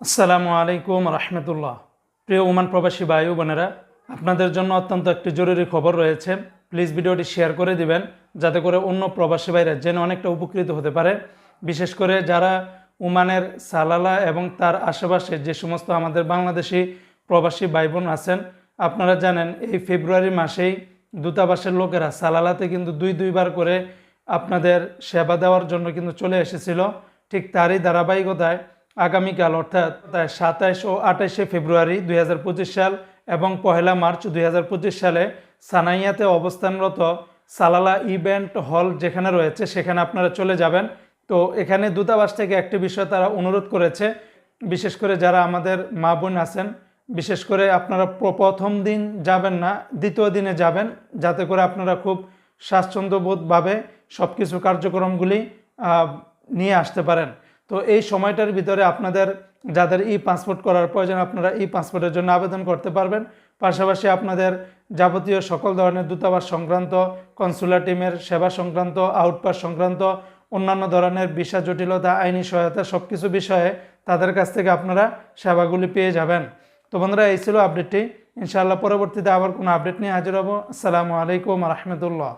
আসসালামু আলাইকুম রহমতুল্লাহ। প্রিয় ওমান প্রবাসী বায়ু বোনেরা, আপনাদের জন্য অত্যন্ত একটি জরুরি খবর রয়েছে। প্লিজ ভিডিওটি শেয়ার করে দিবেন, যাতে করে অন্য প্রবাসী ভাইরা যেন অনেকটা উপকৃত হতে পারে। বিশেষ করে যারা ওমানের সালালা এবং তার আশেপাশে যে সমস্ত আমাদের বাংলাদেশি প্রবাসী ভাই বোন আছেন, আপনারা জানেন এই ফেব্রুয়ারি মাসেই দূতাবাসের লোকেরা সালালাতে কিন্তু দুই দুইবার করে আপনাদের সেবা দেওয়ার জন্য কিন্তু চলে এসেছিল। ঠিক তারই ধারাবাহিকতায় আগামীকাল, অর্থাৎ সাতাইশ ও আঠাইশে ফেব্রুয়ারি দুই হাজার পঁচিশ সাল এবং পহেলা মার্চ দুই হাজার পঁচিশ সালে সানাইয়াতে অবস্থানরত সালালা ইভেন্ট হল যেখানে রয়েছে, সেখানে আপনারা চলে যাবেন। তো এখানে দূতাবাস থেকে একটি বিষয় তারা অনুরোধ করেছে, বিশেষ করে যারা আমাদের মা বোন আছেন, বিশেষ করে আপনারা প্র- প্রথম দিন যাবেন না, দ্বিতীয় দিনে যাবেন, যাতে করে আপনারা খুব স্বাচ্ছন্দ্যবোধভাবে সব কিছু কার্যক্রমগুলি নিয়ে আসতে পারেন। তো এই সময়টার ভিতরে আপনাদের যাদের ই পাসপোর্ট করার প্রয়োজন, আপনারা ই পাসপোর্টের জন্য আবেদন করতে পারবেন। পাশাপাশি আপনাদের যাবতীয় সকল ধরনের দূতাবাস সংক্রান্ত কনসুলার টিমের সেবা সংক্রান্ত আউটপাস সংক্রান্ত, অন্যান্য ধরনের ভিসা জটিলতা, আইনি সহায়তা সব কিছু বিষয়ে তাদের কাছ থেকে আপনারা সেবাগুলি পেয়ে যাবেন। তো বন্ধুরা, এই ছিল আপডেটটি ইনশাআল্লাহ পরবর্তীতে আবার কোনো আপডেট নিয়ে হাজির হব। আসসালামু আলাইকুম রহমতুল্লাহ।